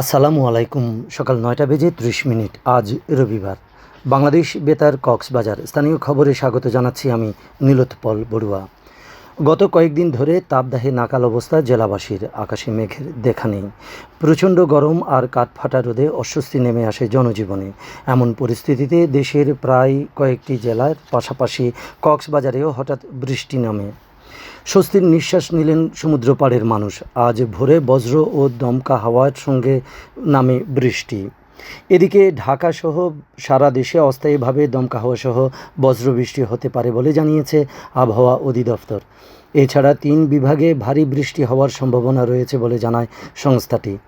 আসসালামু আলাইকুম। সকাল নয়টা বেজে ত্রিশ মিনিট। আজ রবিবার। বাংলাদেশ বেতার কক্সবাজার স্থানীয় খবরে স্বাগত জানাচ্ছি আমি নীলোৎপল বড়ুয়া। গত কয়েকদিন ধরে তাপদাহে নাকাল অবস্থা জেলাবাসীর। আকাশে মেঘের দেখা নেই। প্রচণ্ড গরম আর কাঠফাটা রোদে অস্বস্তি নেমে আসে জনজীবনে। এমন পরিস্থিতিতে দেশের প্রায় কয়েকটি জেলার পাশাপাশি কক্সবাজারেও হঠাৎ বৃষ্টি নামে। স্বস্তির নিঃশ্বাস নিলেন সমুদ্র পাড়ের মানুষ। আজ ভোরে বজ্র ও দমকা হাওয়ার সঙ্গে নামে বৃষ্টি। এদিকে ঢাকাসহ সারা দেশে অস্থায়ীভাবে দমকা হাওয়াসহ বজ্রবৃষ্টি হতে পারে বলে জানিয়েছে আবহাওয়া অধিদপ্তর। এছাড়া তিন বিভাগে ভারী বৃষ্টি হওয়ার সম্ভাবনা রয়েছে বলে জানায় সংস্থাটি।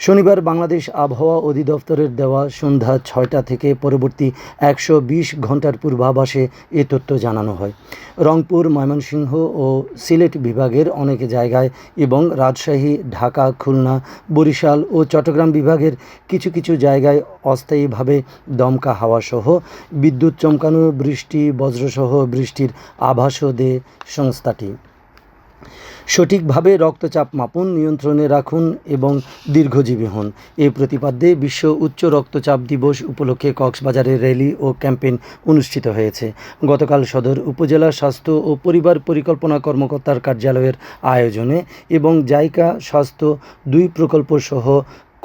শনিবার বাংলাদেশ আবহাওয়া অধিদপ্তরের দেওয়া সন্ধ্যা ছয়টা থেকে পরবর্তী একশো বিশ ঘণ্টার পূর্বাভাসে এ তথ্য জানানো হয়। রংপুর, ময়মনসিংহ ও সিলেট বিভাগের অনেক জায়গায় এবং রাজশাহী, ঢাকা, খুলনা, বরিশাল ও চট্টগ্রাম বিভাগের কিছু কিছু জায়গায় অস্থায়ীভাবে দমকা হাওয়াসহ বিদ্যুৎ চমকানো বৃষ্টি, বজ্রসহ বৃষ্টির আভাসও দেয় সংস্থাটি। সঠিকভাবে রক্তচাপ মাপন, নিয়ন্ত্রণে রাখুন এবং দীর্ঘজীবী হন। এই প্রতিপাদ্যে বিশ্ব উচ্চ রক্তচাপ দিবস উপলক্ষে কক্সবাজারে র্যালি ও ক্যাম্পেইন অনুষ্ঠিত হয়েছে। গতকাল সদর উপজেলা স্বাস্থ্য ও পরিবার পরিকল্পনা কর্মকর্তার কার্যালয়ের আয়োজনে এবং জাইকা স্বাস্থ্য দুই প্রকল্প সহ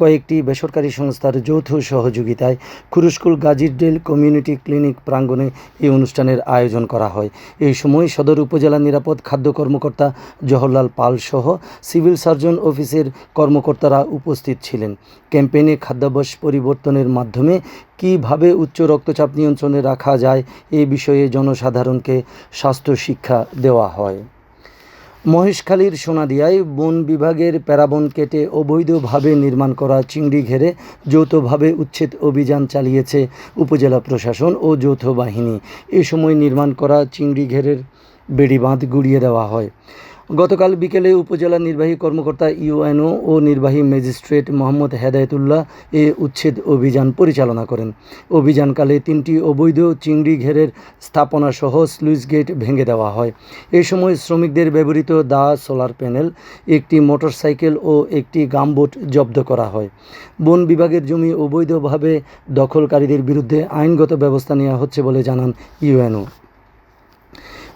কয়েকটি বেসরকারি সংস্থার যৌথ সহযোগিতায় খুরুশকুল গাজীরডেল কমিউনিটি ক্লিনিক প্রাঙ্গণে এই অনুষ্ঠানের আয়োজন করা হয়। এই সময় সদর উপজেলা নিরাপদ খাদ্য কর্মকর্তা জওহরলাল পাল সহ সিভিল সার্জন অফিসের কর্মকর্তারা উপস্থিত ছিলেন। ক্যাম্পেইনে খাদ্যাভ্যাস পরিবর্তনের মাধ্যমে কীভাবে উচ্চ রক্তচাপ নিয়ন্ত্রণে রাখা যায় এ বিষয়ে জনসাধারণকে স্বাস্থ্য শিক্ষা দেওয়া হয়। মহেশখালীর সোনাদিয়ায় বন বিভাগের প্যারাবন কেটে অবৈধভাবে নির্মাণ করা চিংড়ি ঘেরে যৌথভাবে উচ্ছেদ অভিযান চালিয়েছে উপজেলা প্রশাসন ও যৌথ বাহিনী এ সময় নির্মাণ করা চিংড়ি ঘেরের বেড়িবাঁধ গুড়িয়ে দেওয়া হয়। গতকাল বিকেলে উপজেলা নির্বাহী কর্মকর্তা ইউএনও ও নির্বাহী ম্যাজিস্ট্রেট মোহাম্মদ হেদায়েতুল্লাহ এ উচ্ছেদ অভিযান পরিচালনা করেন। অভিযানকালে তিনটি অবৈধ চিংড়ি ঘেরের স্থাপনা সহ স্লুইস গেট ভেঙে দেওয়া হয়। এ সময় শ্রমিকদের ব্যবহৃত দা সোলার প্যানেল, একটি মোটরসাইকেল ও একটি গামবোট জব্দ করা হয়। বন বিভাগের জমি অবৈধভাবে দখলকারীদের বিরুদ্ধে আইনগত ব্যবস্থা নেওয়া হচ্ছে বলে জানান ইউএনও।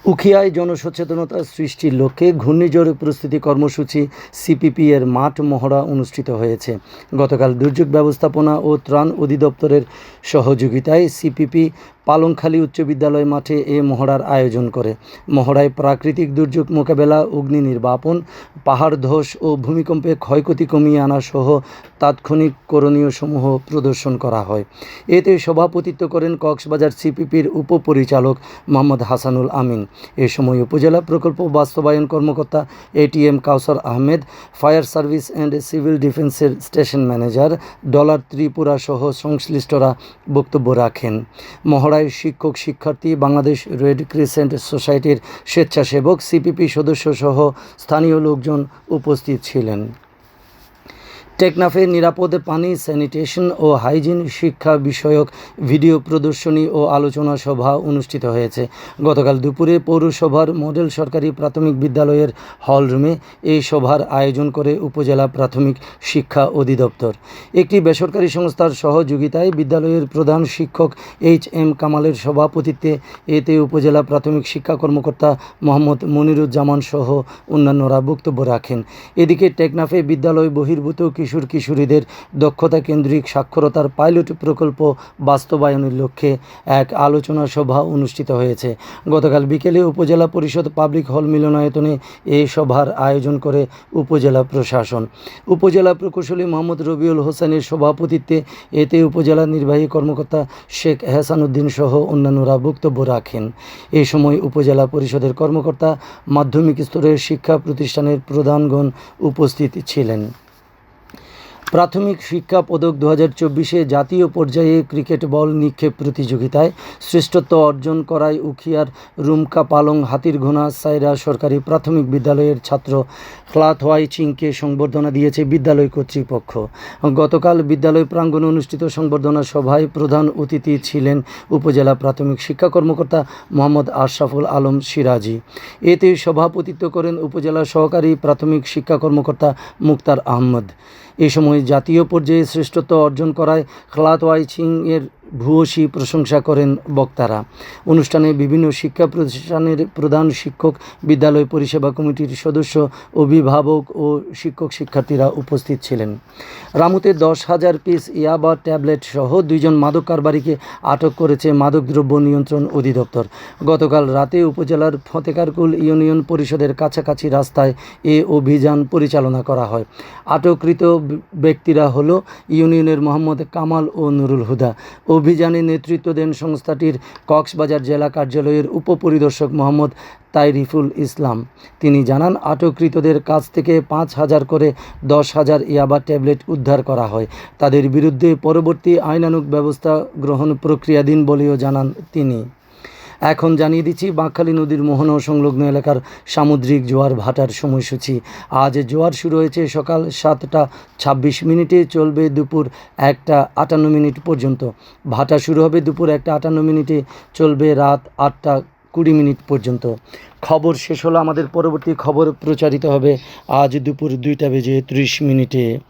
উখিয়ায় জনসচেতনতা সৃষ্টির লক্ষ্যে ঘূর্ণিঝড় প্রস্তুতি কর্মসূচি সিপিপি এর মাঠ মহড়া অনুষ্ঠিত হয়েছে। গতকাল দুর্যোগ ব্যবস্থাপনা ও ত্রাণ অধিদপ্তরের সহযোগিতায় সিপিপি পালংখালী উচ্চ বিদ্যালয় মাঠে এ মহড়ার আয়োজন করে। মহড়ায় প্রাকৃতিক দুর্যোগ মোকাবেলা, অগ্নি নির্বাপন, পাহাড় ধস ও ভূমিকম্পে ক্ষয়ক্ষতি কমিয়ে আনা সহ তাৎক্ষণিক করণীয় সমূহ প্রদর্শন করা হয়। এতে সভাপতিত্ব করেন কক্সবাজার সিপিপির উপপরিচালক মোহাম্মদ হাসানুল আমিন। এ সময় উপজেলা প্রকল্প বাস্তবায়ন কর্মকর্তা ATM Kawsar Ahmed, fire service and civil ডিফেন্সের স্টেশন ম্যানেজার ডলার ত্রিপুরা সহ সংশ্লিষ্টরা বক্তব্য রাখেন। মহড়ায় শিক্ষক, শিক্ষার্থী, বাংলাদেশ রেড ক্রিসেন্ট সোসাইটির স্বেচ্ছাসেবক সিপিপি সদস্য সহ স্থানীয় লোকজন উপস্থিত ছিলেন। টেকনাফে নিরাপদ পানি, স্যানিটেশন ও হাইজিন শিক্ষা বিষয়ক ভিডিও প্রদর্শনী ও আলোচনা সভা অনুষ্ঠিত হয়েছে। গতকাল দুপুরে পৌরসভার মডেল সরকারি প্রাথমিক বিদ্যালয়ের হলরুমে এই সভার আয়োজন করে উপজেলা প্রাথমিক শিক্ষা অধিদপ্তর। একটি বেসরকারি সংস্থার সহযোগিতায় বিদ্যালয়ের প্রধান শিক্ষক এইচ এম কামালের সভাপতিত্বে এতে উপজেলা প্রাথমিক শিক্ষা কর্মকর্তা মোহাম্মদ মনিরুজ্জামান সহ অন্যান্যরা বক্তব্য রাখেন। এদিকে টেকনাফে বিদ্যালয় বহির্ভূত কিশোর কিশোরীদের দক্ষতা কেন্দ্রিক সাক্ষরতার পাইলট প্রকল্প বাস্তবায়নের লক্ষ্যে এক আলোচনা সভা অনুষ্ঠিত হয়েছে। গতকাল বিকেলে উপজেলা পরিষদ পাবলিক হল মিলনায়তনে এই সভার আয়োজন করে উপজেলা প্রশাসন। উপজেলা প্রকৌশলী মোহাম্মদ রবিউল হোসেনের সভাপতিত্বে এতে উপজেলা নির্বাহী কর্মকর্তা শেখ হেসানুদ্দিন সহ অন্যান্যরা বক্তব্য রাখেন। এ সময় উপজেলা পরিষদের কর্মকর্তা মাধ্যমিক স্তরের শিক্ষা প্রতিষ্ঠানের প্রধানগণ উপস্থিত ছিলেন। প্রাথমিক শিক্ষা পদক দু হাজার চব্বিশে জাতীয় পর্যায়ে ক্রিকেট বল নিক্ষেপ প্রতিযোগিতায় শ্রেষ্ঠত্ব অর্জন করায় উখিয়ার রুমকা পালং, হাতিরঘোনা, সাইরা সরকারি প্রাথমিক বিদ্যালয়ের ছাত্র ক্লাথওয়াই চিংকে সংবর্ধনা দিয়েছে বিদ্যালয় কর্তৃপক্ষ। গতকাল বিদ্যালয় প্রাঙ্গণে অনুষ্ঠিত সংবর্ধনা সভায় প্রধান অতিথি ছিলেন উপজেলা প্রাথমিক শিক্ষা কর্মকর্তা মোহাম্মদ আশরাফুল আলম সিরাজি। এতে সভাপতিত্ব করেন উপজেলা সহকারী প্রাথমিক শিক্ষা কর্মকর্তা মুক্তার আহমদ। এ সময় জাতীয় পর্যায়ে শ্রেষ্ঠত্ব অর্জন করায় খ্লাতওয়াই ওয়াই সিং এর ভূয়সী প্রশংসা করেন বক্তারা। অনুষ্ঠানে বিভিন্ন শিক্ষা প্রতিষ্ঠানের প্রধান শিক্ষক, বিদ্যালয় পরিষেবা কমিটির সদস্য, অভিভাবক ও শিক্ষক শিক্ষার্থীরা উপস্থিত ছিলেন। রামুতে দশ হাজার পিস ইয়াবা ট্যাবলেট সহ দুইজন মাদক কারবারিকে আটক করেছে মাদকদ্রব্য নিয়ন্ত্রণ অধিদপ্তর। গতকাল রাতে উপজেলার ফতেকারকুল ইউনিয়ন পরিষদের কাছাকাছি রাস্তায় এ অভিযান পরিচালনা করা হয়। আটককৃত ব্যক্তিরা হল ইউনিয়নের মোহাম্মদ কামাল ও নুরুল হুদা অভিযানে নেতৃত্ব দেন সংস্থাটির কক্সবাজার জেলা কার্যালয়ের উপপরিদর্শক মোহাম্মদ তাইরিফুল ইসলাম। তিনি জানান, আটককৃতদের কাছ থেকে পাঁচ হাজার করে দশ হাজার ইয়াবা ট্যাবলেট উদ্ধার করা হয়। তাদের বিরুদ্ধে পরবর্তী আইনানুক ব্যবস্থা গ্রহণ প্রক্রিয়াধীন বলেও জানান তিনি। এখন জানিয়ে দিচ্ছি, বাঁকখালী নদীর মোহনা সংলগ্ন এলাকার সামুদ্রিক জোয়ার ভাটার সময়সূচি। আজ জোয়ার শুরু হয়েছে সকাল সাতটা ছাব্বিশ মিনিটে, চলবে দুপুর একটা আটান্ন মিনিট পর্যন্ত। ভাটা শুরু হবে দুপুর একটা আটান্ন মিনিটে, চলবে রাত আটটা কুড়ি মিনিট পর্যন্ত। খবর শেষ হলো আমাদের পরবর্তী খবর প্রচারিত হবে আজ দুপুর দুইটা বেজে ত্রিশ মিনিটে।